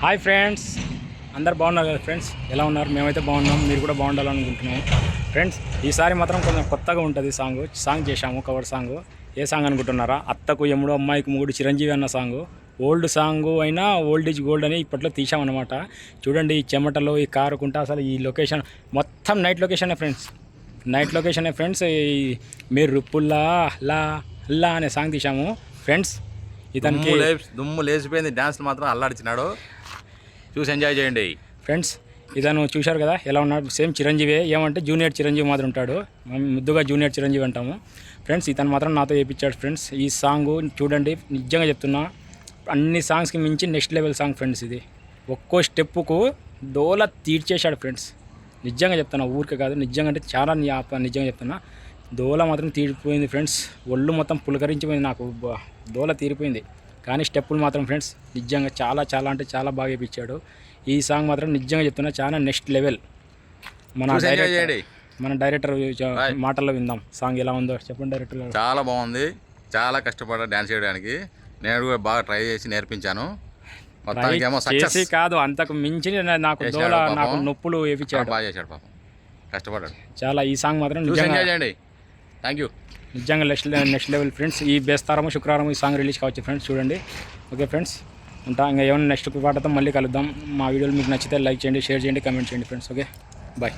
Hi friends అందరు బాగున్నారు కదా ఫ్రెండ్స్ ఎలా ఉన్నారు? మేమైతే బాగున్నాం. మీరు కూడా బాగుండాలనుకుంటున్నాము ఫ్రెండ్స్ ఈసారి మాత్రం కొంచెం కొత్తగా ఉంటుంది సాంగ్ సాంగ్ చేశాము కవర్ సాంగ్ ఏ సాంగ్ అనుకుంటున్నారా? అత్తకు ఎముడు అమ్మాయికి మూడు చిరంజీవి అన్న సాంగ్ ఓల్డ్ సాంగ్ అయినా ఓల్డ్ ఈజ్ గోల్డ్ అని ఇప్పట్లో తీసామన్నమాట చూడండి ఈ చెమటలో ఈ కారుకుంటా అసలు ఈ లొకేషన్ మొత్తం నైట్ లొకేషనే ఫ్రెండ్స్ నైట్ లొకేషనే ఫ్రెండ్స్ ఈ మీరు రుప్పుల్లా లా లా అనే సాంగ్ తీసాము ఫ్రెండ్స్ ఇతనికి దుమ్ము దుమ్ము లేచిపోయింది. డ్యాన్స్ మాత్రం అల్లాడిచినాడు చూసి ఎంజాయ్ చేయండి. ఫ్రెండ్స్ ఇతను చూశారు కదా ఎలా ఉన్నాడు? సేమ్ చిరంజీవి. ఏమంటే జూనియర్ చిరంజీవి మాత్రం ఉంటాడు. మేము ముద్దుగా జూనియర్ చిరంజీవి అంటాము. ఫ్రెండ్స్ ఇతను మాత్రం నాతో చేయించాడు ఫ్రెండ్స్. ఈ సాంగ్ చూడండి నిజంగా చెప్తున్నా అన్ని సాంగ్స్కి మించి నెక్స్ట్ లెవెల్ సాంగ్ ఫ్రెండ్స్ ఇది. ఒక్కో స్టెప్పుకు దోల తీర్చేశాడు ఫ్రెండ్స్. నిజంగా చెప్తున్నా ఊరికే కాదు నిజంగా అంటే చాలా నిజంగా చెప్తున్నా. దోల మాత్రం తీరిపోయింది ఫ్రెండ్స్. ఒళ్ళు మొత్తం పులకరించిపోయింది నాకు. దోల తీరిపోయింది. కానీ స్టెప్పులు మాత్రం ఫ్రెండ్స్ నిజంగా చాలా చాలా అంటే చాలా బాగా వేయించాడు ఈ సాంగ్ మాత్రం నిజంగా చెప్తున్నా చాలా నెక్స్ట్ లెవెల్. మన మన డైరెక్టర్. మాటల్లో విందాం. సాంగ్ ఎలా ఉందో చెప్పండి డైరెక్టర్ చాలా బాగుంది. చాలా కష్టపడ్డా డ్యాన్స్ చేయడానికి. నేను కూడా బాగా ట్రై చేసి నేర్పించాను. చేసి సక్సెస్ కాదు అంతకు మించి నాకు దోల. నాకు నొప్పులు వేయించాడు బాగా చేశాడు పాపం. కష్టపడ్డాడు. చాలా ఈ సాంగ్ మాత్రం థ్యాంక్ యూ నిజంగా నెక్స్ట్ నెక్స్ట్ లెవెల్ ఫ్రెండ్స్ ఈ బేస్తారము శుక్రవారం ఈ సాంగ్ రిలీజ్ కావచ్చు ఫ్రెండ్స్ చూడండి. ఓకే ఫ్రెండ్స్ ఉంటా ఇంకా ఏమైనా నెక్స్ట్ పాటతో మళ్ళీ కలుద్దాం. మా వీడియోలు మీకు నచ్చితే లైక్ చేయండి షేర్ చేయండి కమెంట్ చేయండి ఫ్రెండ్స్ ఓకే బాయ్